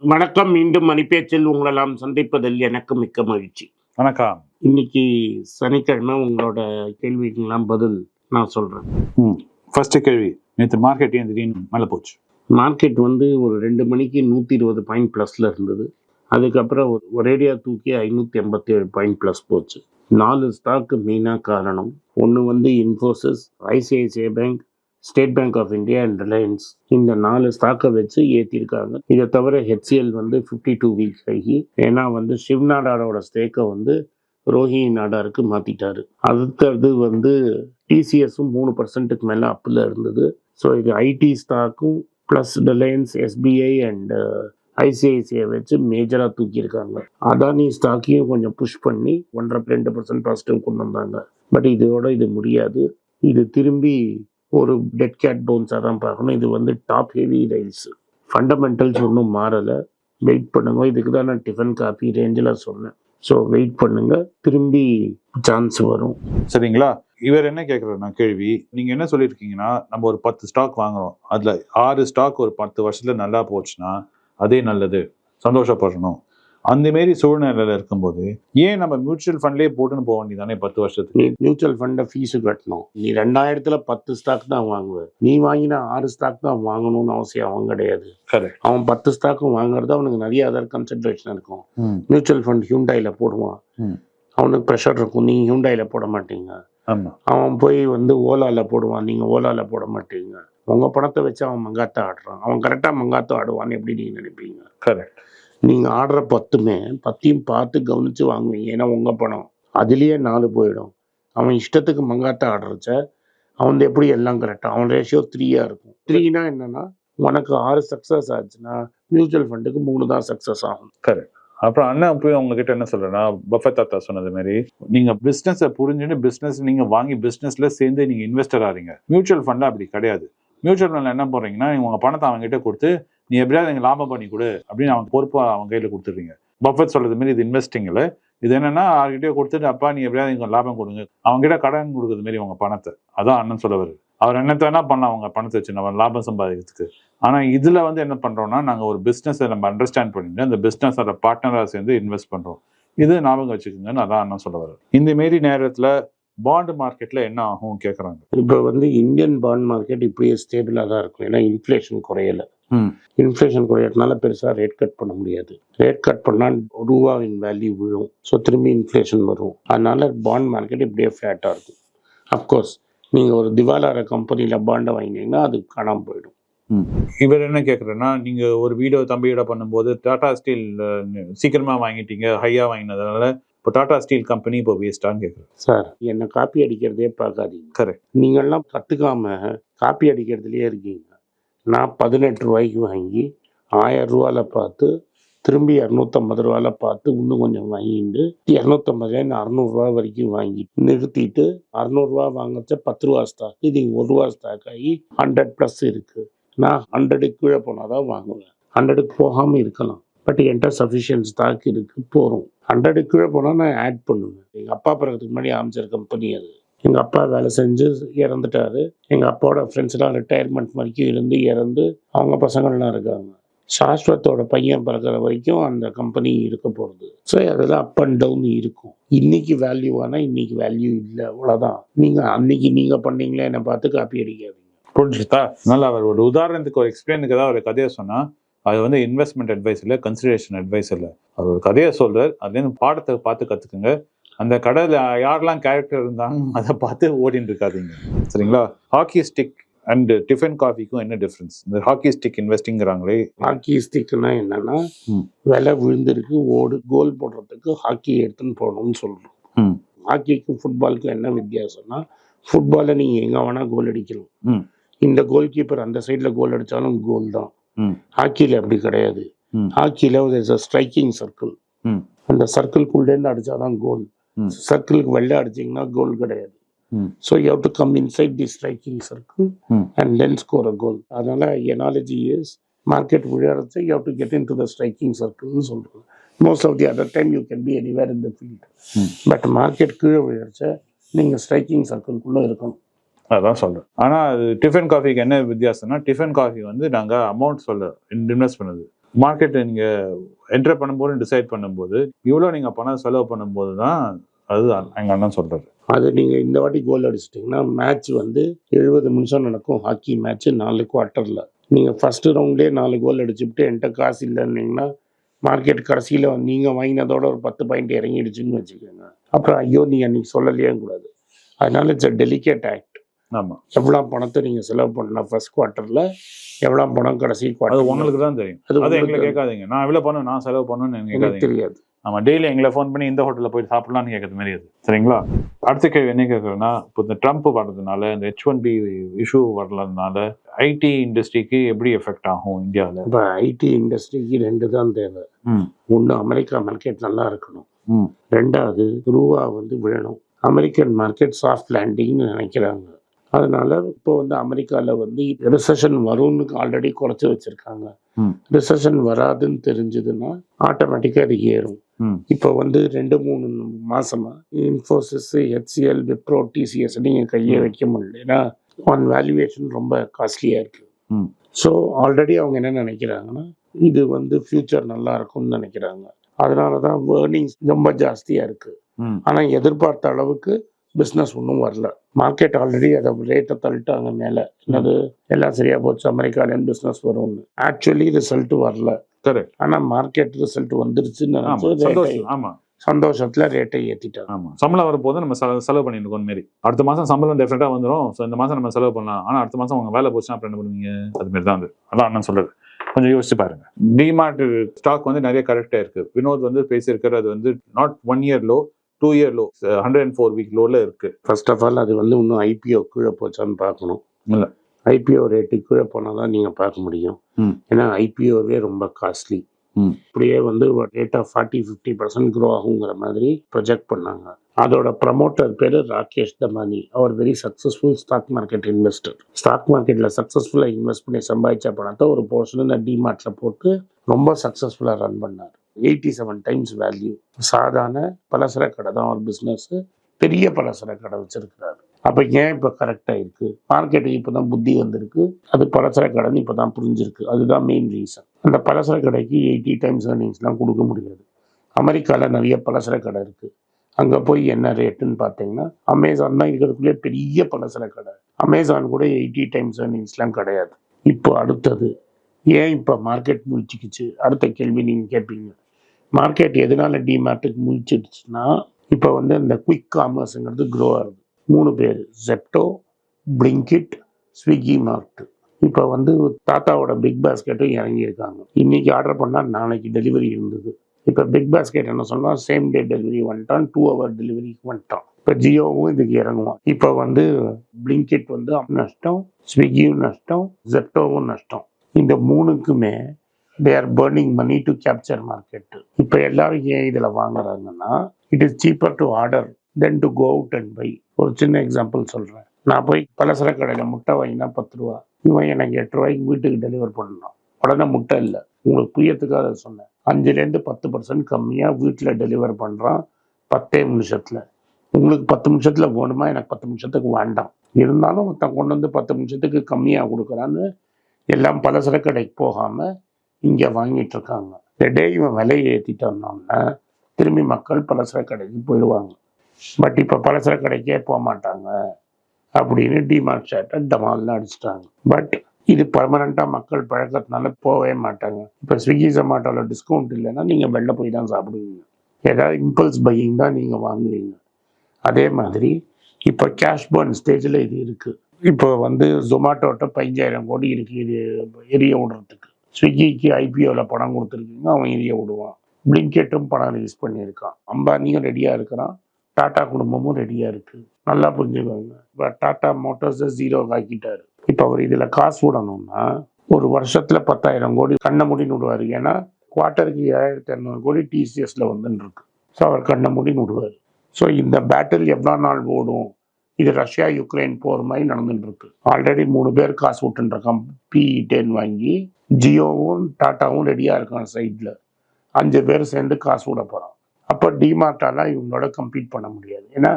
வணக்கம். மீண்டும் மணிப்பேச்சில் உங்களெல்லாம் சந்திப்பதில் எனக்கு மிக்க மகிழ்ச்சி. வணக்கம். இன்னைக்கு சனிக்கிழமை உங்களோட கேள்விக்கெல்லாம் பதில் நான் சொல்றேன். ம். ஃபர்ஸ்ட் கேள்வி. நேற்று மார்க்கெட் ஏன் திடீர்னு மேலே போச்சு? மார்க்கெட் வந்து ஒரு ரெண்டு மணிக்கு நூற்றி இருபது பாயிண்ட் ப்ளஸில் இருந்தது. அதுக்கப்புறம் ஒரு- ஒரேடியா தூக்கி ஐநூற்றி எண்பத்தி ஏழு பாயிண்ட் ப்ளஸ் போச்சு. நாலு ஸ்டாக்கு மெயினாக காரணம். ஒன்று வந்து Infosys ICICI bank State Bank of India and Reliance இந்த நாலு ஸ்டாக்கை வச்சு ஏற்றிருக்காங்க இதை தவிர ஹெச்சிஎல் வந்து ஃபிஃப்டி டூ வீக்ஸ் ஆகி ஏன்னா வந்து சிவ்நாடாரோட ஸ்டேக்கை வந்து ரோஹிணி நாடாருக்கு மாற்றிட்டாரு அடுத்தது வந்து டிசிஎஸும் மூணு பர்சன்ட்டுக்கு மேலே அப்பில் இருந்தது. ஸோ இது IT ஸ்டாக்கும் plus Reliance SBI and ICICI வச்சு மேஜராக தூக்கியிருக்காங்க. அதானி ஸ்டாக்கையும் கொஞ்சம் புஷ் பண்ணி ஒன்றரை ரெண்டு பர்சன்ட் பாசிட்டிவ் கொண்டு வந்தாங்க. பட் இதோட இது முடியாது. இது திரும்பி ஒரு டெட் கேட் போன்ஸாக தான் பார்க்கணும். இது வந்து டாப் ஹெவி ரைஸ் ஃபண்டமெண்டல்ஸ் ஒன்றும் மாறலை. வெயிட் பண்ணுங்க. இதுக்கு தான் நான் டிஃபன் காஃபி ரேஞ்சில் சொன்னேன். ஸோ வெயிட் பண்ணுங்க. திரும்பி சான்ஸ் வரும். சரிங்களா? இவர் என்ன கேட்குறாருன்னா கேள்வி நீங்கள் என்ன சொல்லியிருக்கீங்கன்னா நம்ம ஒரு பத்து ஸ்டாக் வாங்குறோம். அதில் ஆறு ஸ்டாக் ஒரு பத்து வருஷத்துல நல்லா போச்சுன்னா அதே நல்லது. சந்தோஷப்படணும். அந்த மாரி சூழ்நிலையில் இருக்கும்போது ஏன் நம்ம மியூச்சுவல் ஃபண்ட்லேயே போட்டுன்னு போக வேண்டியதானே பத்து வருஷத்துக்கு? நீ மியூச்சுவல் ஃபண்டை ஃபீஸு கட்டணும். நீ ரெண்டாயிரத்துல பத்து ஸ்டாக் தான் வாங்குவ. நீ வாங்கின ஆறு ஸ்டாக் தான் வாங்கணும்னு அவசியம் அவன் கிடையாது. அவன் பத்து ஸ்டாக்கும் வாங்குறது அவனுக்கு நிறைய அதர் கன்சிடரேஷன் இருக்கும். மியூச்சுவல் ஃபண்ட் ஹியூண்டாயில போடுவான். அவனுக்கு ப்ரெஷர் இருக்கும். நீங்க ஹியூண்டாயில போட மாட்டீங்க. அவன் போய் வந்து ஓலால போடுவான். நீங்க ஓலால போட மாட்டீங்க. உங்க பணத்தை வச்சு அவன் மங்காத்த ஆடுறான். அவன் கரெக்டா மங்காத்த ஆடுவான்னு எப்படி நீங்க நினைப்பீங்க? கரெக்ட் நீங்கள் ஆடுற பத்துமே பத்தையும் பார்த்து கவனித்து வாங்குவீங்க. ஏன்னா உங்கள் பணம். அதுலேயே நாலு போயிடும். அவன் இஷ்டத்துக்கு மங்காத்த ஆடுறச்ச அவன் எப்படி எல்லாம் கரெக்டாக அவன் ரேஷியோ த்ரீயாக இருக்கும். த்ரீனா என்னன்னா உனக்கு ஆறு சக்சஸ் ஆச்சுன்னா மியூச்சுவல் ஃபண்டுக்கு மூணு தான் சக்ஸஸ் ஆகும். அப்புறம் அண்ணன் போய் உங்ககிட்ட என்ன சொல்றேன்னா பஃபே தாத்தா சொன்னது மாதிரி நீங்க பிசினஸை புரிஞ்சுட்டு பிசினஸ் நீங்க வாங்கி பிசினஸ்ல சேர்ந்து நீங்க இன்வெஸ்டர் ஆறீங்க. மியூச்சுவல் ஃபண்ட்ல அப்படி கிடையாது. மியூச்சுவல் ஃபண்ட்ல என்ன பண்ணுறீங்கன்னா உங்கள் உங்க பணத்தை அவங்ககிட்ட கொடுத்து நீ எப்படியாவது எனக்கு லாபம் பண்ணி கொடு அப்படின்னு அவங்க பொறுப்பாக அவங்க கையில் கொடுத்துருவீங்க பஃபத் சொல்றது மாரி இது இன்வெஸ்டிங்கில் இது என்னன்னா அவர்கிட்ட கொடுத்துட்டு அப்பா நீ எப்படியாவது எனக்கு லாபம் கொடுங்க. அவங்ககிட்ட கடன் கொடுக்குறது மாரி உங்க பணத்தை. அதான் அண்ணன் சொல்ல அவர் என்னத்த வேணா பண்ணலாம் அவங்க பணத்தை வச்சு நம்ம லாபம் சம்பாதிக்கிறதுக்கு. ஆனால் இதில் வந்து என்ன பண்ணுறோம்னா நாங்கள் ஒரு பிஸ்னஸை நம்ம அண்டர்ஸ்டாண்ட் பண்ணிட்டு அந்த பிஸ்னஸோட பார்ட்னராக சேர்ந்து இன்வெஸ்ட் பண்ணுறோம் இது ஞாபகம் வச்சுக்கோங்கன்னு அதான் அண்ணன் சொல்லுவார் இந்த மாரி நேரத்தில் பாண்ட் மார்க்கெட்ல என்ன ஆகும் கேக்குறாங்க. இப்போ வந்து இந்தியன் பாண்ட் மார்க்கெட் இப்படியே ஸ்டேபிளாக தான் இருக்கும். ஏன்னா இன்ஃப்ளேஷன் குறையல. இன்ஃப்ளேஷன் குறையறதுனால பெருசாக ரேட் கட் பண்ண முடியாது. ரேட் கட் பண்ணால் ரூபாவின் வேல்யூ விழும். ஸோ திரும்பி இன்ஃப்ளேஷன் வரும். அதனால பாண்ட் மார்க்கெட் இப்படியே ஃப்ளாட்டாக இருக்கும். அஃப்கோர்ஸ் நீங்கள் ஒரு திவாலார கம்பெனியில் பாண்டை வாங்கினீங்கன்னா அது காணாமல் போயிடும். இவர் என்ன கேக்குறேன்னா நீங்க ஒரு வீடியோ தம்பியோட பண்ணும்போது டாடா ஸ்டீல் சீக்கிரமா வாங்கிட்டீங்க ஹையா வாங்கினதுனால இப்போ டாடா ஸ்டீல் கம்பெனி இப்போ வேஸ்டான்னு கேக்குறேன். சார் என்னை காப்பி அடிக்கிறதே பார்க்காதீங்க. Correct. நீங்கள்லாம் கற்றுக்காம காப்பி அடிக்கிறதுலயே இருக்கீங்க. நான் பதினெட்டு ரூபாய்க்கு வாங்கி ஆயிரம் ரூபால பார்த்து திரும்பி இரநூத்தம்பது ரூபால பார்த்து இன்னும் கொஞ்சம் வாங்கிட்டு இரநூத்தம்பதுலேருந்து அறநூறுவா வரைக்கும் வாங்கி நிறுத்திட்டு அறநூறுவா வாங்கச்ச பத்து ரூபா ஸ்டாக் இது ஒரு ரூபா ஸ்டாக் ஆகி ஹண்ட்ரட் ப்ளஸ் இருக்கு. நான் ஹண்ட்ரடுக்கு கீழே போனால் தான் வாங்குவேன் ஹண்ட்ரடுக்கு போகாமல் இருக்கலாம். பட் என்கிட்ட சஃபிஷியன்ட் ஸ்டாக் இருக்கு போகிறோம் ஹண்ட்ரடுக்கு கீழே போனால் நான் ஆட் பண்ணுவேன். எங்கள் அப்பா பிறகுக்கு முன்னாடி அமைச்சர் கம்பெனி அது. எங்கள் அப்பா வேலை செஞ்சு இறந்துட்டாரு. எங்கள் அப்பாவோட ஃப்ரெண்ட்ஸ்லாம் ரிட்டையர்மெண்ட் வரைக்கும் இருந்து இறந்து அவங்க பசங்கள்லாம் இருக்காங்க. சாஸ்வத்தோட பையன் பிறக்கிற வரைக்கும் அந்த கம்பெனி இருக்க போகிறது ஸோ அதெல்லாம் அப் அண்ட் டவுன் இருக்கும். இன்னைக்கு வேல்யூ ஆனால் இன்னைக்கு வேல்யூ இல்லை. அவ்வளோதான் நீங்கள் அன்னைக்கு நீங்கள் பண்ணீங்களே என்னை பார்த்து காப்பி அடிக்காதீங்க. புரிஞ்சுதா? நல்லா அவர் ஒரு உதாரணத்துக்கு ஒரு எக்ஸ்பிளைனுக்கு ஏதாவது ஒரு கதையை சொன்னால் அது வந்து இன்வெஸ்ட்மெண்ட் அட்வைஸ் இல்லை கன்சிடரேஷன் அட்வைஸ் இல்லை அவர் ஒரு கதையை சொல்றார் அதுலேருந்து பாடத்தை பார்த்து கத்துக்குங்க அந்த கடையில் யாரெல்லாம் கேரக்டர் இருந்தாங்க அதை பார்த்து ஓடின்னு இருக்காதீங்க சரிங்களா ஹாக்கி ஸ்டிக் அண்ட் டிஃபன் காஃபிக்கும் என்ன டிஃப்ரென்ஸ் இந்த ஹாக்கி ஸ்டிக் இன்வெஸ்டிங்கிறாங்களே ஹாக்கி ஸ்டிக்னா என்னன்னா. விலை விழுந்திருக்கு ஓடு கோல் போடுறதுக்கு ஹாக்கி எடுத்துன்னு போகணும்னு சொல்கிறோம். ஹாக்கிக்கும் ஃபுட்பாலுக்கும் என்ன வித்தியாசம்னா ஃபுட்பாலில் நீங்கள் எங்கே வேணால் கோல் அடிக்கலாம். இந்த கோல் கீப்பர் அந்த சைடில் கோல் அடித்தாலும் கோல் தான். ஹாக்கியில் அப்படி கிடையாது. ஹாக்கியில் ஒரு ஸ்ட்ரைக்கிங் சர்க்கிள். அந்த சர்க்கிள்குள்ளேருந்து அடித்தாதான் கோல் ம். சர்க்கிளுக்கு வெளில அடிச்சிங்கன்னா கோல் கிடையாது. So you to come inside the striking circle. And then score a goal அதனால எனாலஜி இஸ் மார்க்கெட் விளையாடுறது you to get into the striking சர்க்கிள்னு சொல்கிறோம் most of the other time you can be anywhere in the field. But market கீழே விளையாடுச்ச நீங்கள் striking சர்க்கிள்குள்ளே இருக்கணும் அதான் சொல்கிறேன் ஆனால் அது டிஃபன் காஃபிக்கு என்ன வித்தியாசம்னா டிஃபன் காஃபி வந்து நாங்கள் அமௌண்ட் சொல்ல இன்வெஸ்ட் பண்ணுது. மார்க்கெட்டை நீங்கள் என்டர் பண்ணும்போது டிசைட் பண்ணும்போது இவ்வளோ நீங்கள் பணம் செலவு பண்ணும்போது தான் அது எங்கள் அண்ணன் சொல்றாரு. அது நீங்கள் இந்த வாட்டி கோல் அடிச்சிட்டிங்கன்னா மேட்ச் வந்து எழுபது நிமிஷம் நடக்கும். ஹாக்கி மேட்ச் நாலு குவார்ட்டரில் நீங்கள் ஃபஸ்ட்டு ரவுண்ட்லேயே நாலு கோல் அடிச்சுட்டு என்கிட்ட காசு இல்லைன்னீங்கன்னா மார்க்கெட் கடைசியில் நீங்கள் வாங்கினதோட ஒரு பத்து பாயிண்ட் இறங்கிடுச்சுன்னு வச்சுக்கோங்க. அப்புறம் ஐயோ நீ அன்றைக்கி சொல்லலையே கூடாது அதனால இட்ஸ் அ டெலிகேட் ஆக்ட் ஆமா. எவ்வளோ பணத்தை நீங்கள் செலவு பண்ணலாம் ஃபர்ஸ்ட் குவார்ட்டரில் எவ்வளோ பணம் கடைசி அது குவார்ட்டர் உங்களுக்கு தான் தெரியும். அது அது எங்களை கேட்காதீங்க. நான் இவ்வளோ பண்ணுவேன் நான் செலவு பண்ணுவேன்னு எனக்கு தெரியாது. ஆமா டெய்லி எங்களை ஃபோன் பண்ணி இந்த ஹோட்டலில் போய் சாப்பிடலாம்னு கேட்கறது மாதிரி அது. சரிங்களா? அடுத்த கேள்வி என்ன கேட்குறேன்னா இப்போ இந்த ட்ரம்ப் வர்றதுனால இந்த ஹெச் ஒன் பி இஷ்யூ வரதுனால ஐடி இண்டஸ்ட்ரிக்கு எப்படி எஃபெக்ட் ஆகும் இந்தியாவில்? இப்போ ஐடி இண்டஸ்ட்ரிக்கு ரெண்டு தான் தேவை. ஒன்று அமெரிக்கா மார்க்கெட் நல்லா இருக்கணும். ம். ரெண்டாவது ரூபா வந்து விழணும். அமெரிக்கன் மார்க்கெட் சாஃப்ட் லேண்டிங்னு நினைக்கிறாங்க. அதனால இப்போ வந்து அமெரிக்காவில் வந்து ரிசெஷன் வரும்னு ஆல்ரெடி குறைச்சி வச்சிருக்காங்க. ரிசெஷன் வராதுன்னு தெரிஞ்சதுன்னா ஆட்டோமேட்டிக்காக அது ஏறும். இப்போ வந்து ரெண்டு மூணு மாசமா இன்ஃபோசிஸ் ஹெச்சிஎல் விப்ரோ டிசிஎஸ் நீங்கள் கையே வைக்க முடியல ஏன்னா ஒன் வேல்யூவேஷன் ரொம்ப காஸ்ட்லியாக இருக்கு. ஸோ ஆல்ரெடி அவங்க என்ன நினைக்கிறாங்கன்னா இது வந்து ஃபியூச்சர் நல்லா இருக்கும்னு நினைக்கிறாங்க. அதனால தான் ஏர்னிங்ஸ் ரொம்ப ஜாஸ்தியாக இருக்கு. ஆனால் எதிர்பார்த்த அளவுக்கு பிஸ்னஸ் ஒன்றும் வரல. மார்க்கெட் ஆல்ரெடி அதை ரேட்டை தள்ளிட்டாங்க மேலே. என்னது? எல்லாம் சரியாக போச்சு. அமெரிக்காலேருந்து பிஸ்னஸ் வரும்னு. ஆக்சுவலி ரிசல்ட் வரல. கரெக்ட் ஆனால் மார்க்கெட் ரிசல்ட் வந்துருச்சுன்னு ஆமா. நினைச்சு rate-ஐ- சந்தோஷம். ஆமா. சந்தோஷத்துல ரேட்டை ஏத்திட்டாங்க. ஆமா. சம்பளம் வரும்போது நம்ம செலவு பண்ணிருக்கோம் மாரி. அடுத்த மாசம் சம்பளம் டெஃபினட்டா வந்துடும் ஸோ இந்த மாசம் நம்ம செலவு பண்ணலாம். ஆனா அடுத்த மாசம் உங்க வேலை போச்சுன்னா அப்புறம் என்ன பண்ணுவீங்க? அது மாதிரி தான் அது. அதான் அண்ணன் சொல்றது. கொஞ்சம் யோசிச்சு பாருங்க. டிமார்ட் ஸ்டாக் வந்து நிறைய கரெக்டா இருக்கு. வினோத் வந்து பேசியிருக்கிறது அது வந்து not one year low two year low hundred and four week லோல இருக்கு. ஃபர்ஸ்ட் ஆஃப் ஆல் அது வந்து இன்னும் ஐபிஓ கீழே போச்சான்னு பார்க்கணும். இல்ல. ஐபிஓ ரேட்டு கீழே போனால் தான் நீங்கள் பார்க்க முடியும். ஏன்னா ஐபிஓவே ரொம்ப காஸ்ட்லி. இப்படியே வந்து rate of forty fifty percent grow ஆகுங்கிற மாதிரி ப்ரொஜெக்ட் பண்ணாங்க. அதோட ப்ரமோட்டர் பேர் ராகேஷ் தமானி அவர் very successful stock market investor stock மார்க்கெட்டில் சக்ஸஸ்ஃபுல்லாக இன்வெஸ்ட் பண்ணி சம்பாதிச்ச பணத்தை ஒரு போர்ஷன் இந்த டிமார்ட்டில் போட்டு ரொம்ப சக்ஸஸ்ஃபுல்லாக ரன் பண்ணார். எயிட்டி செவன் டைம்ஸ் வேல்யூ சாதாரண பலசர கடை தான் ஒரு பிஸ்னஸ் பெரிய பலசர கடை வச்சிருக்கிறாரு. அப்போ ஏன் இப்போ கரெக்டாக இருக்குது மார்க்கெட்டுக்கு இப்போ தான் புத்தி வந்திருக்கு. அது பலசர கடைன்னு இப்போ தான் புரிஞ்சிருக்கு. அதுதான் மெயின் ரீசன் அந்த பலசர கடைக்கு எயிட்டி டைம்ஸ் ஏர்னிங்ஸ்லாம் கொடுக்க முடியாது. அமெரிக்காவில் நிறைய பலசர கடை இருக்குது அங்கே போய் என்ன ரேட்டுன்னு பார்த்தீங்கன்னா அமேசான் தான் இருக்கிறதுக்குள்ளே பெரிய பலசர கடை. அமேசான் கூட எயிட்டி டைம்ஸ் ஏர்னிங்ஸ்லாம் கிடையாது. இப்போ அடுத்தது ஏன் இப்போ மார்க்கெட் முடிச்சுக்கிச்சு அடுத்த கேள்வி நீங்கள் கேட்பீங்க. மார்க்கெட் எதனால டிமார்ட்டுக்கு முழிச்சிடுச்சுன்னா இப்போ வந்து இந்த குயிக் காமர்ஸுங்கிறது க்ரோ ஆகுது. மூணு பேர் ஜெப்டோ பிளிங்கிட் ஸ்விக்கி மார்ட் இப்போ வந்து தாத்தாவோட பிக் பாஸ்கெட்டும் இறங்கியிருக்காங்க. இன்னைக்கு ஆர்டர் பண்ணால் நாளைக்கு டெலிவரி இருந்தது. இப்போ பிக் பாஸ்கெட் என்ன சொன்னால் சேம் டே டெலிவரி வந்துட்டான் டூ ஹவர் டெலிவரிக்கு வந்துட்டான். இப்போ ஜியோவும் இதுக்கு இறங்குவான். இப்போ வந்து பிளிங்கிட் வந்து நஷ்டம் ஸ்விக்கியும் நஷ்டம் ஜெப்டோவும் நஷ்டம். இந்த மூணுக்குமே they are burning money to capture market இப்போ எல்லாரும் ஏன் இதில் வாங்குறாங்கன்னா it is cheaper to order then to go out and buy ஒரு சின்ன எக்ஸாம்பிள் சொல்கிறேன் நான் போய் பலசர கடையில் முட்டை வாங்கினா பத்து ரூபா. இவன் எனக்கு எட்டு ரூபாய்க்கு வீட்டுக்கு டெலிவர் பண்ணணும். உடனே முட்டை இல்லை. உங்களுக்கு புரியத்துக்காக அதை சொன்னேன். அஞ்சுலேருந்து பத்து பர்சன்ட் கம்மியாக வீட்டில் டெலிவர் பண்ணுறான் பத்தே நிமிஷத்தில். உங்களுக்கு பத்து நிமிஷத்தில் வேணுமா? எனக்கு பத்து நிமிஷத்துக்கு வேண்டாம். இருந்தாலும் ஒருத்தன் கொண்டு வந்து பத்து நிமிஷத்துக்கு கம்மியாக கொடுக்குறான்னு எல்லாம் பலசர கடைக்கு போகாமல் இங்கே வாங்கிட்டு இருக்காங்க. இந்த டே இவன் விலையை ஏற்றிட்டோம்னா திரும்பி மக்கள் பலசர கடைக்கு போயிடுவாங்க. பட் இப்போ பலசர கடைக்கே போக மாட்டாங்க அப்படின்னு டிமார்ட் ஷர்ட்டை டமால்னு அடிச்சிட்டாங்க. பட் இது பர்மனண்ட்டாக மக்கள் பழக்கத்தினால போகவே மாட்டாங்க. இப்போ ஸ்விக்கி ஜொமேட்டோவில் டிஸ்கவுண்ட் இல்லைன்னா நீங்கள் வெளில போய் தான் சாப்பிடுவீங்க. ஏதாவது இம்பல்ஸ் பையிங் தான் நீங்கள் வாங்குவீங்க. அதே மாதிரி இப்போ கேஷ் பர்ன் ஸ்டேஜில் இது இருக்குது இப்போ வந்து ஜொமேட்டோட்ட பதினஞ்சாயிரம் கோடி இருக்குது இது எரிய விடுறதுக்கு. ஸ்விக்கிக்கு ஐபிஓவில் பணம் கொடுத்துருக்கீங்க அவன் எரிய விடுவான். பிளிங்கெட்டும் பணம் ரிலீஸ் பண்ணியிருக்கான். அம்பானியும் ரெடியாக இருக்கிறான். டாடா குடும்பமும் ரெடியாக இருக்குது நல்லா புரிஞ்சுக்கோங்க. இப்போ டாடா மோட்டார்ஸை ஜீரோ ஆக்கிட்டாரு. இப்போ அவர் இதில் காசு விடணும்னா ஒரு வருஷத்தில் பத்தாயிரம் கோடி கண்ணை முடின்னு விடுவார் ஏன்னா குவார்ட்டருக்கு ஏழாயிரத்தி இரநூறு கோடி டிசிஎஸில் வந்துன்னு இருக்கு. ஸோ அவர் கண்ணை முடின்னு விடுவார் ஸோ இந்த பேட்டில் எவ்வளோ நாள் ஓடும்? இது ரஷ்யா யுக்ரைன் போர் மாதிரி நடந்துட்டு இருக்கு ஆல்ரெடி மூணு பேர் காசு விட்டுருக்கான் பிஇ டென் வாங்கி ஜியோவும் டாட்டாவும் ரெடியாக இருக்கான் சைடில் அஞ்சு பேர் சேர்ந்து காசு விட போகிறான் அப்போ டிமார்ட்டாலாம் இவங்களோட கம்பீட் பண்ண முடியாது. ஏன்னா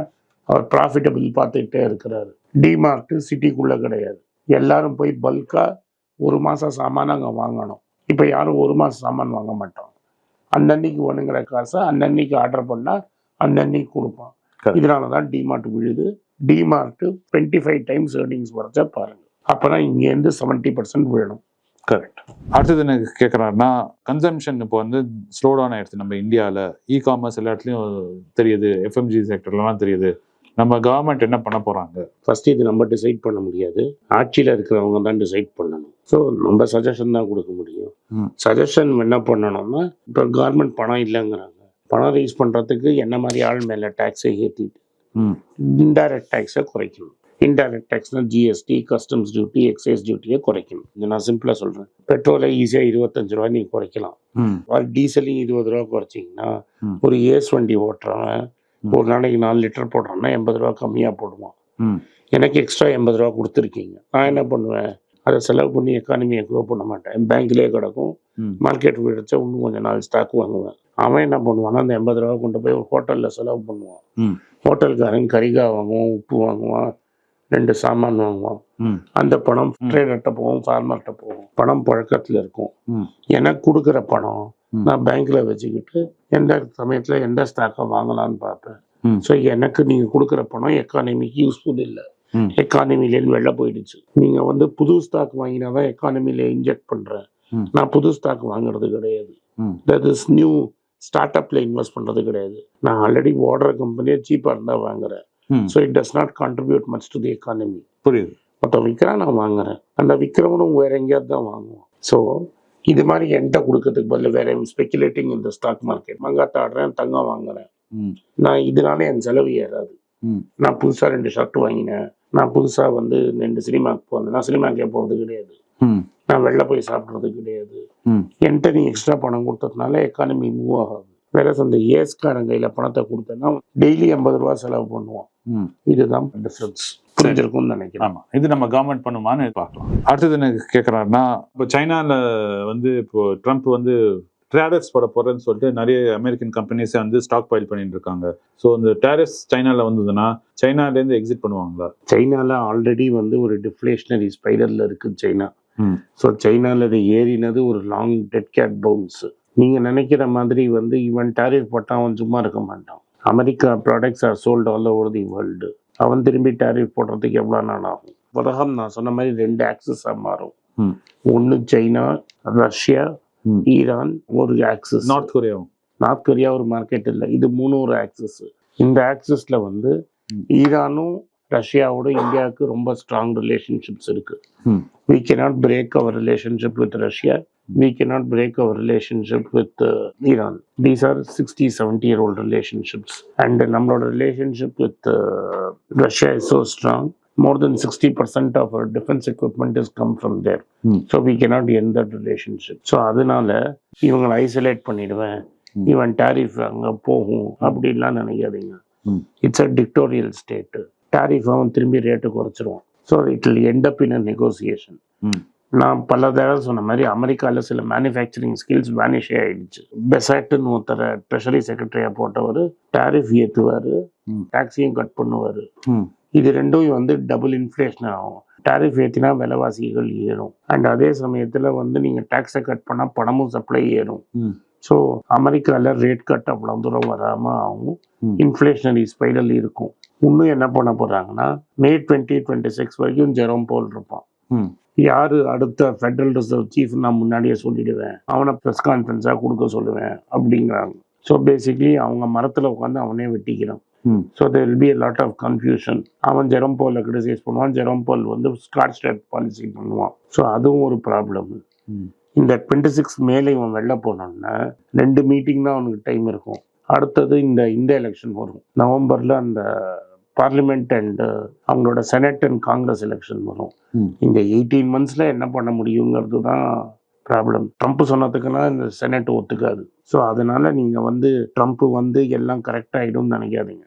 அவர் ப்ராஃபிட்டபிள் பார்த்துக்கிட்டே இருக்கிறாரு. டிமார்ட்டு சிட்டிக்குள்ளே கிடையாது. எல்லாரும் போய் பல்காக ஒரு மாதம் சாமான அங்கே வாங்கணும். இப்போ யாரும் ஒரு மாதம் சாமான் வாங்க மாட்டோம். அன்னன்னைக்கு வேணுங்கிற காசை அன்னன்னைக்கு ஆர்டர் பண்ணால் அன்னன்னைக்கு கொடுப்பான். Correct. இதனால தான் டிமார்ட் விழுது. DMart twenty five times earnings வரைச்சா பாருங்க. அப்போ இங்கேருந்து செவன்ட்டி பர்சன்ட் விழும் கரெக்ட் அடுத்தது எனக்கு கேட்குறாருன்னா கன்சம்ஷன் இப்போ வந்து ஸ்லோ டவுன் ஆயிடுச்சு. நம்ம இந்தியாவில் இ காமர்ஸ் எல்லா இடத்துலையும் தெரியுது. எஃப்எம்ஜி செக்டர்லாம் தெரியுது. நம்ம கவர்மெண்ட் என்ன பண்ண போகிறாங்க ஃபர்ஸ்ட் இது நம்ம டிசைட் பண்ண முடியாது. ஆட்சியில் இருக்கிறவங்க தான் டிசைட் பண்ணணும். ஸோ நம்ம சஜஷன் தான் கொடுக்க முடியும். சஜஷன் என்ன பண்ணணும்னா இப்போ கவர்மெண்ட் பணம் இல்லைங்கிறாங்க. பணம் ரைஸ் பண்ணுறதுக்கு என்ன மாதிரி ஆள் மேலே டேக்ஸை ஏற்றிட்டு இன்டைரக்ட் டேக்ஸை குறைக்கணும். இன்டைரக்ட் டேக்ஸ்னால் ஜிஎஸ்டி கஸ்டம்ஸ் டியூட்டி எக்ஸைஸ் டியூட்டியை குறைக்கணும். இது நான் சிம்பிளாக சொல்கிறேன் பெட்ரோலை ஈஸியாக இருபத்தஞ்சு ரூபா நீங்கள் குறைக்கலாம். ம். டீசலையும் இருபது ரூபா குறைச்சிங்கன்னா. ஒரு ஏஸ் வண்டி ஓட்டுறவன். ஒரு நாளைக்கு நாலு லிட்டர் போடுறான்னா எண்பது ரூபா கம்மியாக போடுவான். எனக்கு எக்ஸ்ட்ரா எண்பது ரூபா கொடுத்துருக்கீங்க. நான் என்ன பண்ணுவேன்? அதை செலவு பண்ணி எக்கானமியை க்ரோ பண்ண மாட்டேன். பேங்க்லேயே கிடக்கும். மார்க்கெட் விழிச்சா இன்னும் கொஞ்சம் நாள் ஸ்டாக் வாங்குவேன். அவன் என்ன பண்ணுவான்னா அந்த எண்பது ரூபா கொண்டு போய் ஒரு ஹோட்டலில் செலவு பண்ணுவான். ஹோட்டல்காரன் கறிகா வாங்குவான் உப்பு வாங்குவான் ரெண்டு சாமான் வாங்குவான். அந்த பணம். ட்ரேடர்கிட்ட போகும் ஃபார்மர்கிட்ட போகும். பணம் புழக்கத்தில் இருக்கும். எனக்கு கொடுக்குற பணம். நான் பேங்க்ல வச்சுக்கிட்டு எந்த சமயத்துல எந்த ஸ்டாக்கை வாங்கலாம்னு பார்ப்பேன். ஸோ எனக்கு நீங்க கொடுக்குற பணம் எக்கானமிக்கு யூஸ்ஃபுல் இல்லை. எக்கானமிலேருந்து வெளில போயிடுச்சு. நீங்க வந்து புது ஸ்டாக் வாங்கினா தான் எக்கானமில இன்ஜெக்ட் பண்றேன். ம். நான் புது ஸ்டாக் வாங்குறது கிடையாது. தட் இஸ் நியூ ஸ்டார்ட் அப்ல இன்வெஸ்ட் பண்றது கிடையாது. நான் ஆல்ரெடி ஓடுற கம்பெனியே சீப்பாக இருந்தால் வாங்குறேன். So it does not contribute much to the economy புரியுது. ஒருத்தன் விற்கிறான் நான் வாங்குறேன். அந்த விற்கிறவனும் வேற எங்கேயாவது தான் வாங்குவான். ஸோ இது மாதிரி என்கிட்ட கொடுக்கறதுக்கு பதில் வேற ஸ்பெகுலேட்டிங் இந்த ஸ்டாக் மார்க்கெட் மங்காத்த ஆடுறேன் தங்கம் வாங்குறேன். நான் இதனால என் செலவு ஏறாது. நான் புதுசாக ரெண்டு ஷர்ட் வாங்கினேன். நான் புதுசாக வந்து ரெண்டு சினிமாக்கு போனேன். நான் சினிமாக்கே போகிறது கிடையாது. நான் வெளில போய் சாப்பிட்றது கிடையாது. ம். என்கிட்ட நீ எக்ஸ்ட்ரா பணம் கொடுத்ததுனால எக்கானமி மூவ் ஆகாது. வேற அந்த ஏஸ்காரன் கையில் பணத்தை கொடுத்தேன்னா டெய்லி எண்பது ரூபா செலவு பண்ணுவான். ம். இதுதான் டிஃப்ரென்ஸ் புரிஞ்சிருக்கும்னு நினைக்கிறேன். ஆமா. இது நம்ம கவர்மெண்ட் பண்ணுமான்னு பார்க்கலாம். அடுத்தது எனக்கு கேட்குறாருன்னா இப்போ சைனால வந்து இப்போ ட்ரம்ப் வந்து டேரிஃப்ஸ் போட போறேன்னு சொல்லிட்டு நிறைய அமெரிக்கன் கம்பெனிஸை வந்து ஸ்டாக் பைல் பண்ணிட்டு இருக்காங்க. ஸோ இந்த டேரிஃப்ஸ் சைனால வந்ததுன்னா சைனாலேருந்து எக்ஸிட் பண்ணுவாங்களா? சைனால ஆல்ரெடி வந்து ஒரு டிஃப்ளேஷனரி ஸ்பைரல்ல இருக்கு சைனா. ஸோ சைனால இது ஏறினது ஒரு லாங் டெட் கேட் பவுன்ஸ் நீங்க நினைக்கிற மாதிரி வந்து இவன் டாரிஃப் போட்டால் அவன் சும்மா இருக்க மாட்டான். America products are sold all over the world அவன் திரும்பி டாரிஃப் போடுறதுக்கு எவ்வளோ நாள் ஆகும்? உலகம் நான் சொன்ன மாதிரி ரெண்டு ஆக்சஸாக மாறும். ஒன்று சைனா ரஷ்யா ஈரான் ஒரு ஆக்சஸ் நார்த் கொரியாவும் நார்த் கொரியா ஒரு மார்க்கெட் இல்லை. இது மூணு ஒரு ஆக்சஸ் இந்த ஆக்சஸ்ல வந்து. ஈரானும் ரஷ்யாவோட இந்தியாவுக்கு ரொம்ப ஸ்ட்ராங் ரிலேஷன்ஷிப்ஸ் இருக்கு ம் we cannot break our relationship with Russia. We cannot break our relationship with uh, Iran. These are 60, 70 year old relationships. And நம்மளோட with uh, Russia is so strong. More than 60% of our defense equipment is come from there. ம் So we cannot end that relationship. So அதனால இவங்களை isolate பண்ணிடுவேன். இவன் tariff அங்கே போகும் அப்படின்லாம் நினைக்காதீங்க it's a dictatorial state tariff அவன் திரும்பி rate குறைச்சிருவான் so it will end up in a negotiation நான் பல தடவை சொன்ன மாதிரி அமெரிக்காவில் சில மேனுஃபேக்சரிங் ஸ்கில்ஸ் வேனிஷே ஆயிடுச்சு. பெசாட்டுன்னு ஒருத்தர ட்ரெஷரி செக்ரட்டரியாக போட்டவர் டாரிஃப் ஏற்றுவார் டாக்ஸையும் கட் பண்ணுவார். இது ரெண்டும் வந்து டபுள் இன்ஃப்ளேஷன் ஆகும். டாரிஃப் ஏற்றினா விலைவாசிகள் ஏறும். அண்ட் அதே சமயத்தில் வந்து நீங்கள் டேக்ஸை கட் பண்ணால் பணமும் சப்ளை ஏறும். ஸோ அமெரிக்காவில் ரேட் கட் அவ்வளோ தூரம் வராமல் ஆகும். இன்ஃப்ளேஷனரி ஸ்பைரல் இருக்கும். இன்னும் என்ன பண்ண போகிறாங்கன்னா மே டுவெண்ட்டி டுவெண்ட்டி சிக்ஸ் வரைக்கும் ஜெரோம் போல் இருப்பான். யாரு அடுத்த ஃபெடரல் ரிசர்வ் சீஃப் நான் முன்னாடியே சொல்லிடுவேன். அவனை ப்ரெஸ் கான்ஃபரன்ஸாக கொடுக்க சொல்லுவேன் அப்படிங்கிறாங்க. ஸோ பேசிக்லி அவங்க மரத்தில் உட்காந்து அவனே வெட்டிக்கிறான். ம். So there will be a lot of confusion. அவன் ஜெரம் போல கிரிட்டிசைஸ் பண்ணுவான். ஜெரம் போல் வந்து ஸ்காட் ஸ்டேட் பாலிசி பண்ணுவான். ஸோ அதுவும் ஒரு ப்ராப்ளம் இந்த டுவெண்ட்டி சிக்ஸ் மேலே இவன் வெளில போனோன்னா ரெண்டு மீட்டிங் தான் அவனுக்கு டைம் இருக்கும். அடுத்தது இந்த இந்த எலெக்ஷன் வரும். நவம்பரில் அந்த பார்லிமெண்ட் அண்ட் அவங்களோட செனட் அண்ட் காங்கிரஸ் எலெக்ஷன் வரும். இந்த எயிட்டீன் மந்த்ஸில் என்ன பண்ண முடியுங்கிறது தான் ப்ராப்ளம் ட்ரம்ப் சொன்னதுக்குன்னா இந்த செனட் ஒத்துக்காது. ஸோ அதனால நீங்கள் வந்து ட்ரம்ப் வந்து எல்லாம் கரெக்ட் ஆகிடும்னு நினைக்காதீங்க.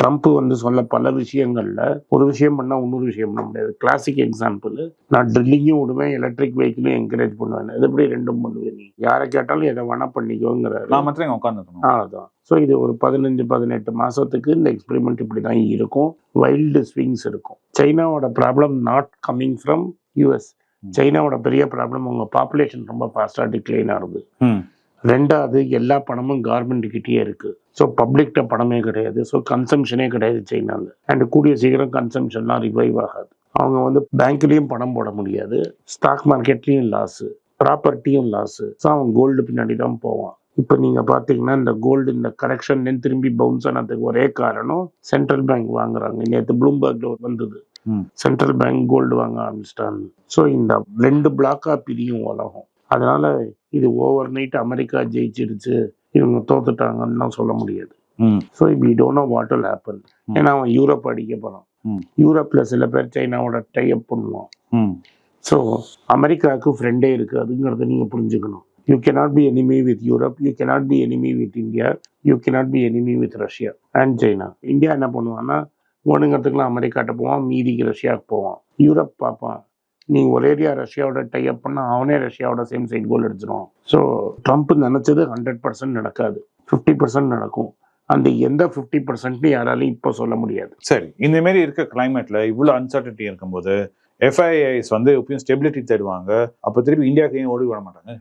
ட்ரம்ப் வந்து சொல்ல பல விஷயங்கள்ல ஒரு விஷயம் பண்ணா இன்னொரு விஷயம் பண்ண முடியாது. கிளாசிக் எக்ஸாம்பிள் நான் ட்ரில்லிங்கும் விடுவேன் எலக்ட்ரிக் வெஹிக்கிளும் என்கரேஜ் பண்ணுவேன். இது எப்படி ரெண்டும் பண்ணுவேன் நீ? யாரை கேட்டாலும் எதை வேணா பண்ணிக்கோங்கிறாரு. நான் மாத்திரம் இங்க உட்காந்துருக்கணும் அதான் ஸோ இது ஒரு பதினஞ்சு பதினெட்டு மாசத்துக்கு இந்த எக்ஸ்பெரிமெண்ட் இப்படி தான் இருக்கும். வைல்டு ஸ்விங்ஸ் இருக்கும். சைனாவோட problem not coming from US. சைனாவோட பெரிய ப்ராப்ளம் அவங்க பாப்புலேஷன் ரொம்ப ஃபாஸ்ட்டாக டிக்ளைன் ஆகுது. ரெண்டாவது எல்லா பணமும் கவர்மெண்ட்டுக்கிட்டேயே இருக்கு. ஸோ பப்ளிக்ட பணமே கிடையாது. ஸோ கன்சம்ஷனே கிடையாது சைனாவில் அண்ட் கூடிய சீக்கிரம் கன்சம்ஷன்லாம் ரிவைவ் ஆகாது. அவங்க வந்து பேங்க்லேயும் பணம் போட முடியாது. ஸ்டாக் மார்க்கெட்லேயும் லாஸு ப்ராப்பர்ட்டியும் லாஸு ஸோ அவன் கோல்டு பின்னாடி தான் போவான். இப்போ நீங்கள் பார்த்தீங்கன்னா இந்த கோல்டு இந்த கரெக்ஷன் திரும்பி பவுன்ஸ் ஆனதுக்கு ஒரே காரணம் சென்ட்ரல் பேங்க் வாங்குறாங்க. நேற்று ப்ளூம்பர்க்ல வந்தது. சென்ட்ரல் பேங்க் கோல்டு வாங்க ஆரம்பிச்சிட்டாங்க. ஸோ இந்த ரெண்டு பிளாக்காக பிரியும் உலகம். அதனால இது ஓவர் நைட் அமெரிக்கா ஜெயிச்சிடுச்சு இவங்க தோத்துட்டாங்கன்னு சொல்ல முடியாது. So we don't know what happen. ம். ஏன்னா அவன் யூரோப் அடிக்க போகிறான் ம். யூரோப்பில் சில பேர் சைனாவோட டைப் பண்ணுவான். ஸோ அமெரிக்காவுக்கு ஃப்ரெண்டே இருக்குது அதுங்கிறத நீங்கள் புரிஞ்சுக்கணும். You cannot be enemy with Europe you cannot be enemy with India you cannot be enemy with Russia and China India என்ன பண்ணுவான்னா ஒண்ணுங்கிறதுக்குலாம் அமெரிக்காட்ட போவான் மீதிக்கு ரஷ்யாவுக்கு போவான். யூரோப் பார்ப்பான். நீ ஒரேடியா ரஷ்யாவோட டைப் பண்ணா அவனே ரஷ்யாவோட சேம் சைட் கோல் அடிச்சிருவான். ஸோ ட்ரம்ப் நினைச்சது ஹண்ட்ரட் பர்சன்ட் நடக்காது. ஃபிஃப்டி பர்சன்ட் நடக்கும். அந்த எந்த ஃபிஃப்டி பர்சன்ட்னு யாராலையும் இப்போ சொல்ல முடியாது. சரி இந்த மாதிரி இருக்க கிளைமேட்ல இவ்வளவு அன்சர்டனிட்டி இருக்கும்போது எஃப்ஐஐஸ் வந்து எப்பயும் ஸ்டெபிலிட்டி தேடுவாங்க. அப்போ திருப்பி இந்தியாவுக்கு ஏன் ஓடி விட மாட்டாங்க?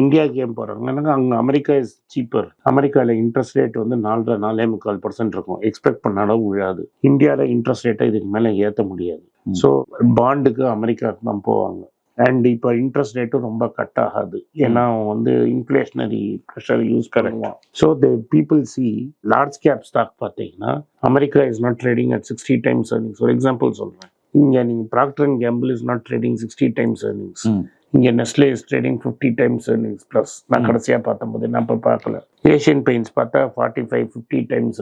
இந்தியாவுக்கு ஏன் போகிறாங்க அங்கே அமெரிக்கா இஸ் சீப்பர் அமெரிக்காவில் இன்ட்ரெஸ்ட் ரேட் வந்து நாலரை நாலே முக்கால் பர்சன்ட் இருக்கும். எக்ஸ்பெக்ட் பண்ண அளவு விழாது இந்தியாவில் இன்ட்ரெஸ்ட் ரேட்டை இதுக்கு மேலே ஏற்ற முடியாது. ஸோ பாண்டுக்கு அமெரிக்காவுக்கு தான் போவாங்க. அண்ட் இப்போ இன்ட்ரெஸ்ட் ரேட்டும் ரொம்ப கட் ஆகாது. ஏன்னா வந்து இன்ஃப்ளேஷனரி ப்ரெஷர் யூஸ் பண்ணுவான். So the people see large cap stock பார்த்தீங்கன்னா America is not trading at sixty times earnings. ஒரு எக்ஸாம்பிள் சொல்கிறேன் இங்கே நீங்கள் Procter and Gamble is not trading sixty times ம். இங்கே Nestle is trading fifty times earnings plus நான். கடைசியாக பார்த்தபோது நான் இப்போ பார்க்கல. ஏஷியன் பெயிண்ட்ஸ் பார்த்தா ஃபார்ட்டி ஃபைவ் ஃபிஃப்டி டைம்ஸ்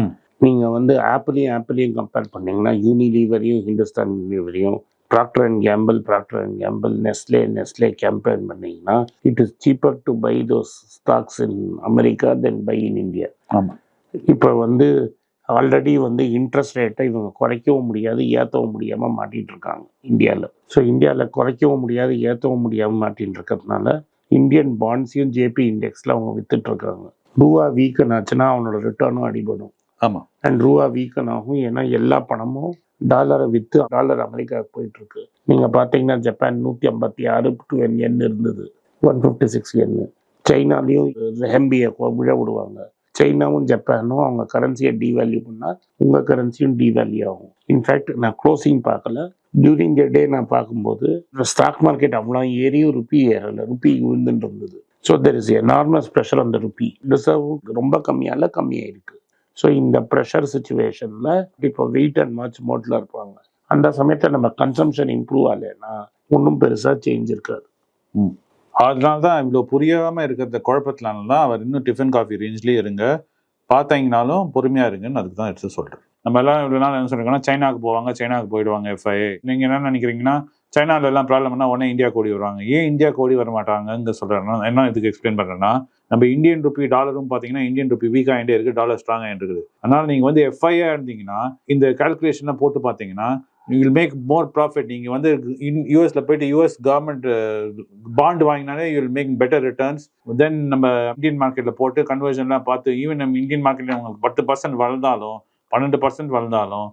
ம். நீங்கள் வந்து ஆப்பிளையும் ஆப்பிளையும் கம்பேர் பண்ணீங்கன்னா யூனிலீவரையும் Hindustan யூனிலீவரையும் Procter and Gamble Procter and Gamble Nestle Nestle compare பண்ணீங்கன்னா it is cheaper to buy those stocks in America then buy in India ஆமா. இப்போ வந்து ஆல்ரெடி வந்து இன்ட்ரெஸ்ட் ரேட்டை இவங்க குறைக்கவும் முடியாது ஏற்றவும் முடியாமல் மாட்டிட்டு இருக்காங்க இந்தியாவில் ஸோ இந்தியாவில் குறைக்கவும் முடியாது ஏற்றவும் முடியாமல் மாட்டின்னு இருக்கிறதுனால இந்தியன் பாண்ட்ஸையும் ஜேபி இண்டெக்ஸில் அவங்க வித்துட்டு இருக்காங்க ரூபா வீக்கன் ஆச்சுன்னா அவனோட ரிட்டர்னும் அடிபடும். ஆமா. அண்ட் ரூபா வீக்கன் ஆகும். ஏன்னா எல்லா பணமும் டாலரை விற்று டாலர் அமெரிக்காவுக்கு போயிட்டு இருக்கு நீங்கள் பார்த்தீங்கன்னா ஜப்பான் நூற்றி ஐம்பத்தி ஆறு டூ என் இருந்தது. ஒன் ஃபிஃப்டி சிக்ஸ் என்னு சைனாலையும் ஹெம்பியை விழ விடுவாங்க. சைனாவும் ஜப்பானும் அவங்க கரன்சியை டிவேல்யூ பண்ணால் உங்கள் கரன்சியும் டிவேல்யூ ஆகும். இன்ஃபேக்ட் நான் க்ளோசிங் பார்க்கல. டியூரிங் த டே நான் பார்க்கும்போது ஸ்டாக் மார்க்கெட் அவ்வளோ ஏறியும் ருப்பி ஏறலை. ருப்பி விழுந்துட்டு இருந்தது. So there is a normal special அந்த ருப்பி ரிசர்வ் ரொம்ப கம்மியால் கம்மியாக இருக்குது ஸோ இந்த ப்ரெஷர் சுச்சுவேஷனில் இப்போ வெயிட் அண்ட் மச் மோட்டில் இருப்பாங்க. அந்த சமயத்தில் நம்ம கன்சம்ஷன் இம்ப்ரூவ் ஆகலைன்னா ஒன்றும் பெருசாக சேஞ்ச் இருக்காது. அதனால தான் இவ்வளோ புரியாம இருக்கிற குழப்பத்தினால தான் அவர் இன்னும் டிஃபன் காஃபி ரேஞ்ச்லேயே இருங்க. பார்த்தீங்கனாலும் பொறுமையா இருங்கன்னு அதுக்கு தான் எடுத்து சொல்றேன். நம்ம எல்லாம் இவ்வளோ நாள் என்ன சொல்றோம்னா சைனாவுக்கு போவாங்க சைனாவுக்கு போயிடுவாங்க எஃப்ஐ நீங்க என்ன நினைக்கிறீங்கன்னா சைனாவில் எல்லாம் ப்ராப்ளம்னா உடனே இந்தியா கோடி வருவாங்க. ஏன் இந்தியா கோடி வர மாட்டாங்கங்க சொல்றேன்னா என்ன இதுக்கு எக்ஸ்பிளைன் பண்ணுறேன்னா நம்ம இந்தியன் ருபி டாலரும் பார்த்தீங்கன்னா இந்தியன் ருபி வீக் ஆகிட்டே இருக்குது டாலர் ஸ்ட்ராங் ஆகிட்டு இருக்குது. அதனால் நீங்கள் வந்து எஃப்ஐஆ இருந்தீங்கன்னா இந்த கால்குலேஷனை போட்டு பார்த்தீங்கன்னா யூ மேக் மோர் ப்ராஃபிட் நீங்கள் வந்து யூஎஸ்ல போயிட்டு US government bond வாங்கினாலே you will make better returns then நம்ம இந்தியன் மார்க்கெட்டில் போட்டு கன்வர்ஷன்லாம் பார்த்து ஈவன் நம்ம இந்தியன் மார்க்கெட்டில் உங்களுக்கு பத்து பர்சன்ட் வளர்ந்தாலும் பன்னெண்டு பர்சன்ட் வளர்ந்தாலும்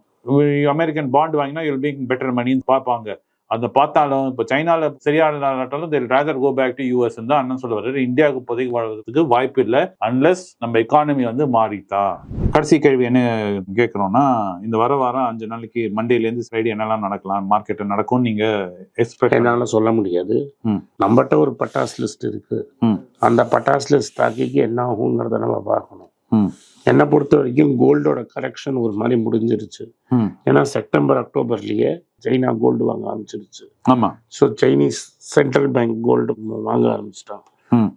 அமெரிக்கன் பாண்ட் வாங்கினா யூ வில் மேக் பெட்டர் மணின்னு பார்ப்பாங்க. அதை பார்த்தாலும் இப்போ சைனால சரியா இல்லாட்டாலும் they'll rather go back to US தான் அண்ணன் சொல்ல வர்றாரு இந்தியாவுக்கு இப்போதைக்கு வளர்றதுக்கு வாய்ப்பு இல்லை அன்லெஸ் நம்ம எக்கானமி வந்து மாறித்தா கடைசி கேள்வி என்ன கேட்குறோம்னா இந்த வர வாரம் அஞ்சு நாளைக்கு மண்டேலேருந்து ஃப்ரைடே என்னெல்லாம் நடக்கலாம் மார்க்கெட் நடக்கும் நீங்க எக்ஸ்பெக்ட் என்னால் சொல்ல முடியாது. நம்மகிட்ட ஒரு பட்டாஸ் லிஸ்ட் இருக்கு. ம். அந்த பட்டாஸ் லிஸ்ட் தாக்கிக்கு என்ன ஆகுங்கிறத நம்ம பார்க்கணும். என்னை பொறுத்த வரைக்கும் கோல்டோட கரெக்ஷன் ஒரு மாதிரி முடிஞ்சிருச்சு. ஏன்னா செப்டம்பர் அக்டோபர்லயே சைனா கோல்டு வாங்க ஆரம்பிச்சிருச்சு. ஆமா. So Chinese central bank gold வாங்க ஆரம்பிச்சிட்டாங்க.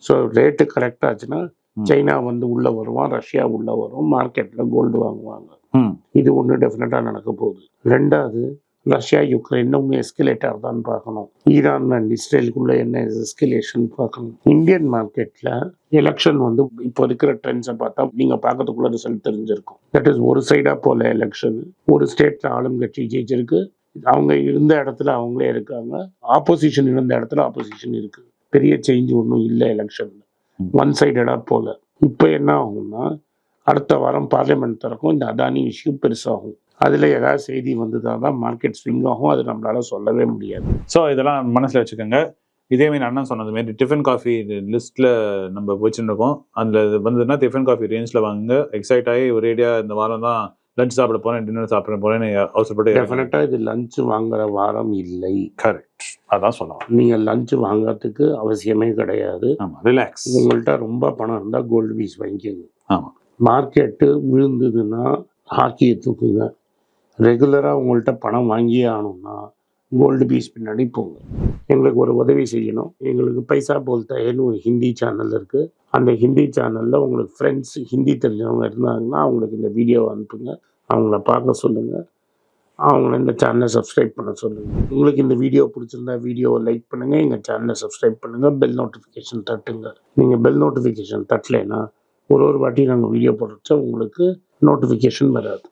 ஸோ ரேட்டு கரெக்ட் ஆச்சுன்னா. சைனா வந்து உள்ள வருவான் ரஷ்யா உள்ள வரும் மார்க்கெட்ல கோல்டு வாங்குவாங்க. இது ஒன்று டெஃபினட்டாக நடக்க போகுது. ரெண்டாவது ரஷ்யா யுக்ரைன் இன்னும் எஸ்கலேட் ஆகுதான்னு பார்க்கணும். ஈரான் அண்ட் இஸ்ரேலுக்குள்ள என்ன எஸ்கலேஷன் பார்க்கணும். இந்தியன் மார்க்கெட்டில் எலெக்ஷன் வந்து இப்போ இருக்கிற ட்ரெண்ட்ஸை பார்த்தா நீங்கள் பார்க்கறதுக்குள்ள ரிசல்ட் தெரிஞ்சிருக்கும். தட் இஸ் ஒரு சைடாக போல எலெக்ஷன் ஒரு ஸ்டேட்டில் ஆளும் கட்சி ஜெயிச்சிருக்கு அவங்க இருந்த இடத்துல அவங்களே இருக்காங்க. ஆப்போசிஷன் இருந்த இடத்துல ஆப்போசிஷன் இருக்கு. பெரிய சேஞ்ச் ஒன்றும் இல்லை எலெக்ஷனில். ஒன் சைடடாக போல. இப்போ என்ன ஆகும்னா அடுத்த வாரம் பார்லிமெண்ட் திறக்கும். இந்த அதானி இஷ்யூ பெருசாகும். அதில் ஏதாவது செய்தி வந்ததாக தான் மார்க்கெட் ஸ்விங் ஆகும். அது நம்மளால சொல்லவே முடியாது. ஸோ இதெல்லாம் மனசில் வச்சுக்கோங்க. இதே மாதிரி அண்ணன் சொன்னது மாதிரி டிஃபன் காஃபி லிஸ்ட்டில் நம்ம வச்சுட்டு இருக்கோம். அதில் வந்ததுன்னா டிஃபன் காஃபி ரேஞ்சில் வாங்குங்க. எக்ஸைட் ஆகி ஒரேடியாக இந்த வாரம் தான் லஞ்ச் சாப்பிட போகிறேன் டின்னர் சாப்பிட போகிறேன்னு அவசரப்பட்டு டெஃபினட்டாக இது லஞ்ச் வாங்குற வாரம் இல்லை. கரெக்ட் அதான் சொல்லலாம் நீங்கள் லஞ்ச் வாங்குறதுக்கு அவசியமே கிடையாது. ஆமாம் ரிலாக்ஸ் உங்கள்கிட்ட ரொம்ப பணம் இருந்தால் கோல்டு பீஸ் வாங்கிக்கோங்க. ஆமாம் மார்க்கெட்டு விழுந்ததுன்னா ஹாக்கியை தூக்குங்க. ரெகுலராக உங்கள்கிட்ட பணம் வாங்கியே ஆகணும்னா கோல்டு பீஸ் பின்னாடி போங்க. எங்களுக்கு ஒரு உதவி செய்யணும். எங்களுக்கு பைசா போல்தாயேன்னு ஒரு ஹிந்தி சேனல் இருக்குது அந்த ஹிந்தி சேனலில் உங்களுக்கு ஃப்ரெண்ட்ஸ் ஹிந்தி தெரிஞ்சவங்க இருந்தாங்கன்னா அவங்களுக்கு இந்த வீடியோவை அனுப்புங்க. அவங்கள பார்க்க சொல்லுங்கள் அவங்கள இந்த சேனலை சப்ஸ்கிரைப் பண்ண சொல்லுங்கள் உங்களுக்கு இந்த வீடியோ பிடிச்சிருந்தா வீடியோவை லைக் பண்ணுங்கள் எங்கள் சேனலை சப்ஸ்கிரைப் பண்ணுங்கள் பெல் நோட்டிஃபிகேஷன் தட்டுங்க. நீங்கள் பெல் நோட்டிஃபிகேஷன் தட்டலைன்னா ஒரு ஒரு வாட்டி நாங்கள் வீடியோ போடுறச்ச உங்களுக்கு நோட்டிஃபிகேஷன் வராது.